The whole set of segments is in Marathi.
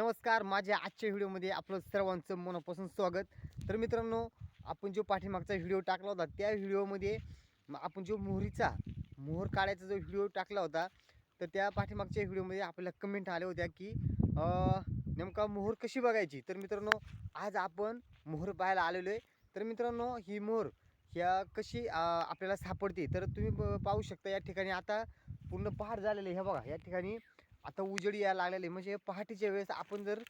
नमस्कार माझ्या आजच्या व्हिडिओमध्ये आपलं सर्वांचं मनापासून स्वागत. तर मित्रांनो आपण जो पाठीमागचा व्हिडिओ टाकला होता त्या व्हिडिओमध्ये आपण जो मोहरीचा मोहर काढायचा जो व्हिडिओ टाकला होता तर त्या पाठीमागच्या व्हिडिओमध्ये आपल्याला कमेंट आल्या होत्या की नेमका मोहर कशी बघायची? तर मित्रांनो आज आपण मोहर पाहायला आलेलो आहे. तर मित्रांनो ही मोहर ह्या कशी आपल्याला सापडते? तर तुम्ही पाहू शकता या ठिकाणी. आता पूर्ण पहाड झालेलं आहे. हे बघा या ठिकाणी आता उजेडी यायला लागलेली म्हणजे पहाटेच्या वेळेस आपण जर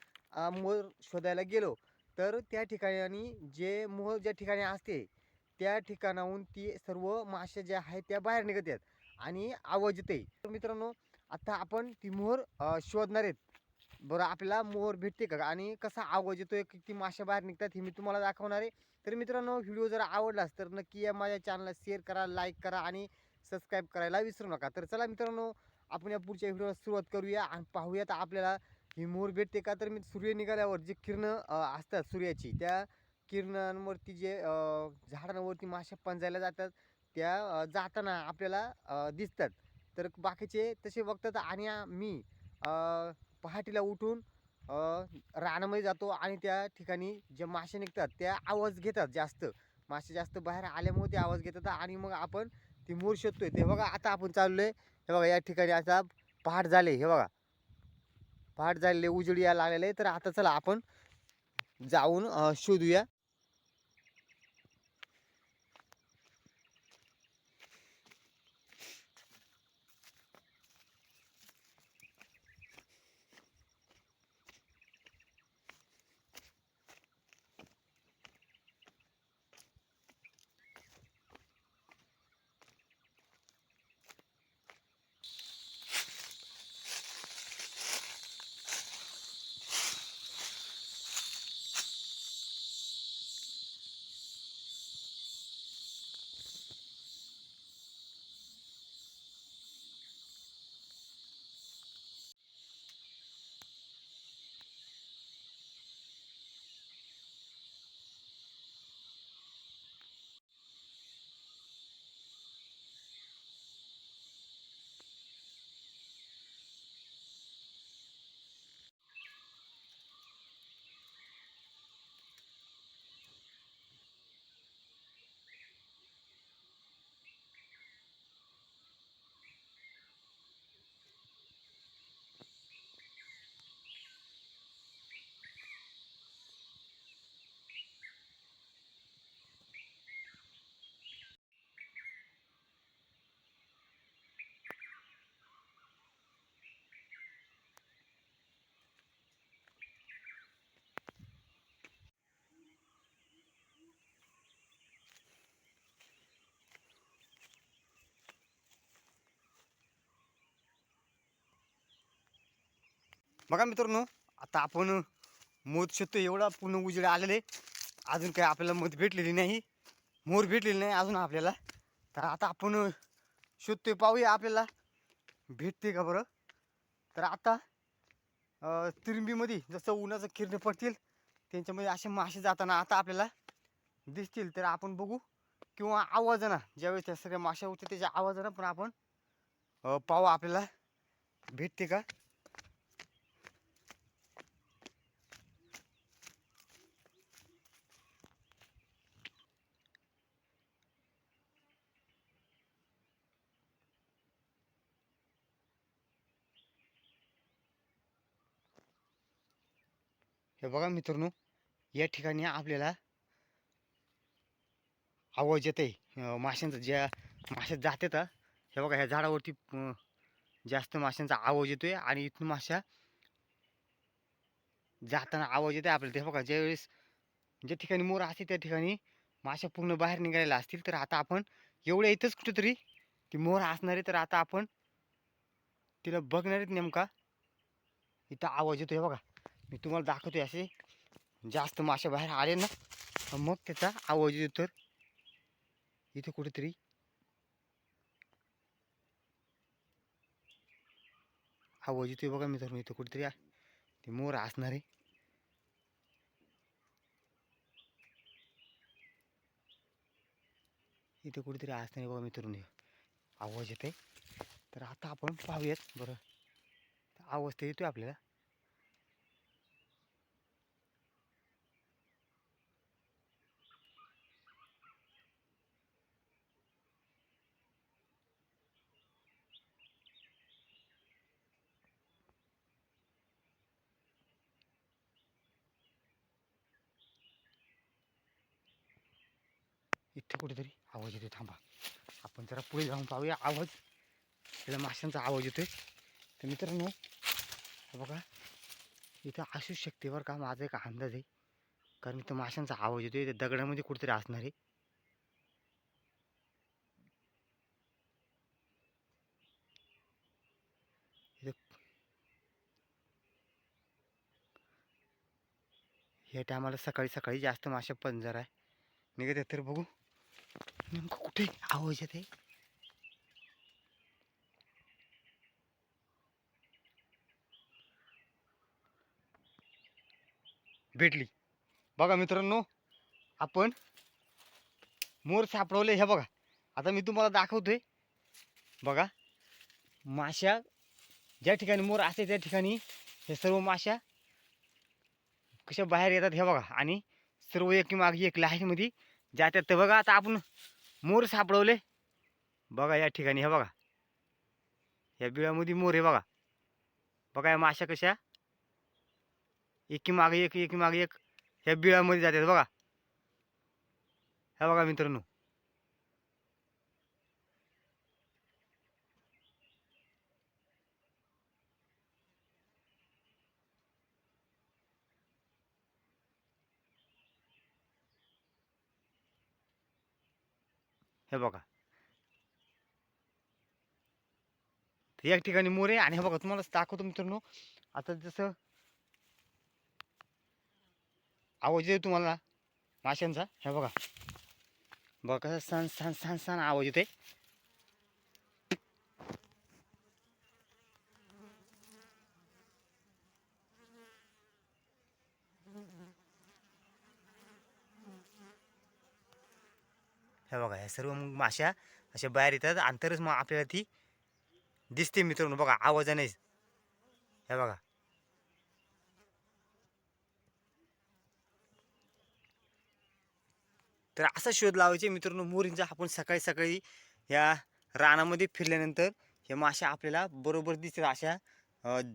मोर शोधायला गेलो तर त्या ठिकाणी जे मोर ज्या ठिकाणी असते त्या ठिकाणाहून ती सर्व मासे ज्या आहेत त्या बाहेर निघत आहेत आणि आवाज येते तर मित्रांनो आता आपण ती मोर शोधणार आहेत. बरं आपल्याला मोहर भेटते का? आणि कसा आवाज येतोय किती मासे बाहेर निघतात हे मी तुम्हाला दाखवणार आहे. तर मित्रांनो व्हिडिओ जर आवडलास तर नक्की या माझ्या चॅनलला शेअर करा लाईक करा आणि सबस्क्राईब करायला विसरू नका. तर चला मित्रांनो आपण या पुढच्या व्हिडिओला सुरुवात करूया आणि पाहूयात आपल्याला ही मोर भेटते का तर मी सूर्य निघाल्यावर जे किरणं असतात सूर्याची त्या किरणांवरती जे झाडांवरती मासे पंजायला जातात त्या जाताना आपल्याला दिसतात. तर बाकीचे तसे बघतात आणि मी पहाटेला उठून रानामध्ये जातो आणि त्या ठिकाणी जे मासे निघतात त्या आवाज घेतात जास्त. मासे जास्त बाहेर आल्यामुळे ते आवाज घेतात आणि मग आपण ती मोर शोधतोय. ते बघा आता आपण चाललोय. हे बघा या ठिकाणी आता पहाट झाले हे बघा. पहाट झालेले उजेडी या लागलेले तर आता चला आपण जाऊन शोधूया. बघा मित्रांनो आता आपण मध शोधतो एवढा पूर्ण उजेड आलेले. अजून काही आपल्याला मध भेटलेली नाही. मोर भेटलेली नाही अजून आपल्याला. तर आता आपण शोधतोय पाहूया आपल्याला. भेटते का बरं? तर आता तिरंबीमध्ये जसं उन्हाचं किरणे पडतील त्यांच्यामध्ये असे मासे जाताना आता आपल्याला दिसतील. तर आपण बघू. किंवा आवाजानं ज्यावेळेस त्या सगळ्या माशा होत्या त्याच्या आवाजानं पण आपण पाहू आपल्याला. भेटते का? हे बघा मित्रांनो या ठिकाणी आपल्याला आवाज येते माशांचा ज्या मासे तर हे बघा ह्या झाडावरती जास्त माशांचा आवाज येतोय आणि इथून माशा जाताना आवाज येते आपल्याला. ते बघा ज्यावेळेस ज्या ठिकाणी मोर असते त्या ठिकाणी माशा पूर्ण बाहेर निघालेल्या असतील. तर आता आपण एवढ्या इथंच कुठेतरी ती मोर असणार आहे तर आता आपण तिला बघणार आहेत नेमका. इथं आवाज येतो हे बघा. मी तुम्हाला दाखवतो असे. जास्त मासे बाहेर आले ना. मग त्याचा आवाज येतो तर इथे कुठेतरी. आवाज येतोय बघा मित्रांनो इथं कुठेतरी ते मोर असणार आहे. इथे कुठेतरी असणार बघा मित्रांनो. हे. आवाज येते तर आता आपण पाहूयात बरं. आवाज तर येतोय आपल्याला. कुठेतरी आवाज येतोय थांबा. आपण जरा पुढे जाऊन पाहूया. आवाज. त्याला माशांचा आवाज येतोय. तर मित्रांनो बघा. इथं असू शकते बरं का माझा एक अंदाज आहे. कारण इथं माशांचा आवाज येतोय. इथं दगडामध्ये कुठेतरी असणार आहे. इथं या टायमाला सकाळी सकाळी जास्त माशा पंजर आहे. निघत आहेत तर बघू. नेमकं कुठे आवाज येते भेटली. बघा मित्रांनो आपण मोर सापडवले हे बघा. आता मी तुम्हाला दाखवतोय. बघा माश्या ज्या ठिकाणी मोर असते त्या ठिकाणी हे सर्व माश्या कशा बाहेर येतात हे बघा. आणि सर्व एक मागे एक लाईनमध्ये जातात. तर बघा आता आपण मोर सापडवले. बघा या ठिकाणी हे बघा. या बिळामध्ये मोर आहे बघा. बघा या माश्या कशा. एकी मागे एक एकी मागे एक. ह्या बिळामध्ये जातात बघा. हे बघा मित्रांनो. हे बघा. तर या ठिकाणी मोर आहे आणि हे बघा तुम्हाला दाखवतो मित्रांनो. आता जसं आवाज येतो तुम्हाला? माशांचा? हे बघा. बघा कसं सण सण सण सन आवाज येते हे बघा ह्या सर्व मग माश्या अशा बाहेर येतात. आणि तरच मग आपल्याला ती दिसते मित्रांनो. बघा आवाजानेच हे बघा. तर असा शोध लावायचे मित्रांनो. मोरींचा आपण सकाळी सकाळी या रानामध्ये फिरल्यानंतर हे माशा आपल्याला बरोबर दिसतात. अशा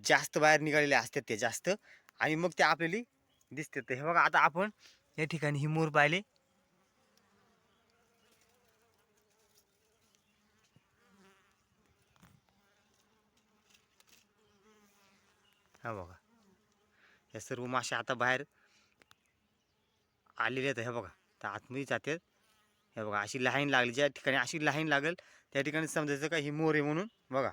जास्त बाहेर निघालेल्या असतात ते जास्त. आणि मग ते आपल्याला दिसतात. तर हे बघा आता आपण या ठिकाणी ही मोर पाहिले. हा बघा. या सर्व मासे आता बाहेर आलेले आहेत हे बघा. तर आतमध्ये जातात हे बघा अशी लाईन लागली. ज्या ठिकाणी अशी लाईन लागेल त्या ठिकाणी समजायचं का ही मोर आहे म्हणून? बघा.